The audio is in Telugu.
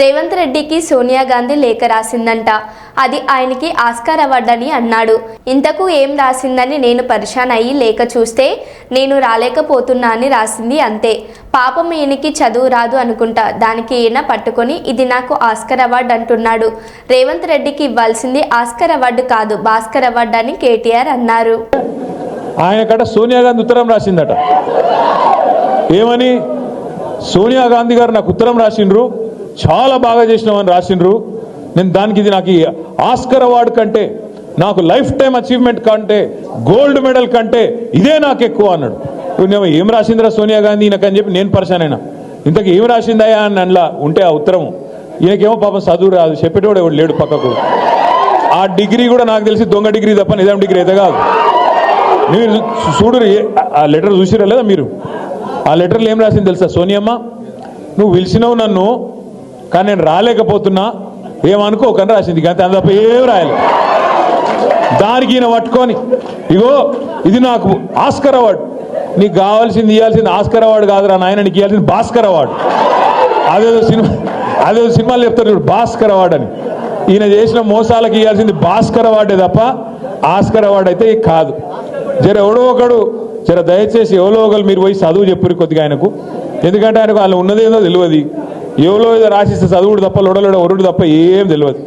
రేవంత్ రెడ్డికి సోనియా గాంధీ లేఖ రాసిందంట. అది ఆయనకి ఆస్కార్ అవార్డు అని అన్నాడు. ఇంతకు ఏం రాసిందని నేను పరిశాన్ అయ్యి లేఖ చూస్తే నేను రాలేకపోతున్నా అని రాసింది అంతే. పాపం ఈయనకి చదువు రాదు అనుకుంటా. దానికి ఈయన పట్టుకొని ఇది నాకు ఆస్కర్ అవార్డు అంటున్నాడు. రేవంత్ రెడ్డికి ఇవ్వాల్సింది ఆస్కర్ అవార్డు కాదు భాస్కర్ అవార్డు అని కేటీఆర్ అన్నారు. ఆయన కట సోనియా గాంధీ ఉత్తరం రాసిందట. ఏమని? సోనియా గాంధీ గారు నాకు ఉత్తరం రాసిండ్రు. చాలా బాగా చేసినామని రాసిండ్రు. నేను దానికి ఇది నాకు ఈ ఆస్కర్ అవార్డు కంటే నాకు లైఫ్ టైం అచీవ్మెంట్ కంటే గోల్డ్ మెడల్ కంటే ఇదే నాకు ఎక్కువ అన్నాడు. ఇప్పుడు నేను ఏం రాసిందిరా సోనియా గాంధీ ఈయనకని చెప్పి నేను పరిశాన్ అయినా ఇంతకు ఏం రాసిందయా అని అందులో ఉంటే ఆ ఉత్తరం ఈయనకేమో పాపం చదువు రాదు చెప్పేటోడు ఎవడు లేడు పక్కకు. ఆ డిగ్రీ కూడా నాకు తెలిసి దొంగ డిగ్రీ తప్ప నిజాం డిగ్రీ అయితే కాదు. మీరు చూడు ఆ లెటర్ చూసిరా లేదా మీరు? ఆ లెటర్లు ఏం రాసింది తెలుసా సోనియమ్మ? నువ్వు పిలిచినావు నన్ను కానీ నేను రాలేకపోతున్నా ఏమనుకోకని రాసింది కానీ అంత తప్ప ఏం రాయాలి. దానికి ఈయన పట్టుకొని ఇగో ఇది నాకు ఆస్కర్ అవార్డు. నీకు కావాల్సింది ఇవ్వాల్సింది ఆస్కర్ అవార్డు కాదురా నాయన నీకు ఇవ్వాల్సింది భాస్కర్ అవార్డు. అదేదో సినిమా అదేదో సినిమాలు చెప్తారు చూడు, భాస్కర్ అవార్డు అని. ఈయన చేసిన మోసాలకు ఇవ్వాల్సింది భాస్కర్ అవార్డే తప్ప ఆస్కర్ అవార్డు అయితే కాదు. జర ఎవడో ఒకడు జర దయచేసి ఎవరో ఒకరు మీరు పోయి చదువు చెప్పురు కొద్దిగా ఆయనకు. ఎందుకంటే ఆయనకు వాళ్ళు ఉన్నదేదో తెలియదు. ఎవరో ఏదో రాసిస్తే చదువుడు తప్ప లొడలోడ ఒరుడు తప్ప ఏం తెలియదు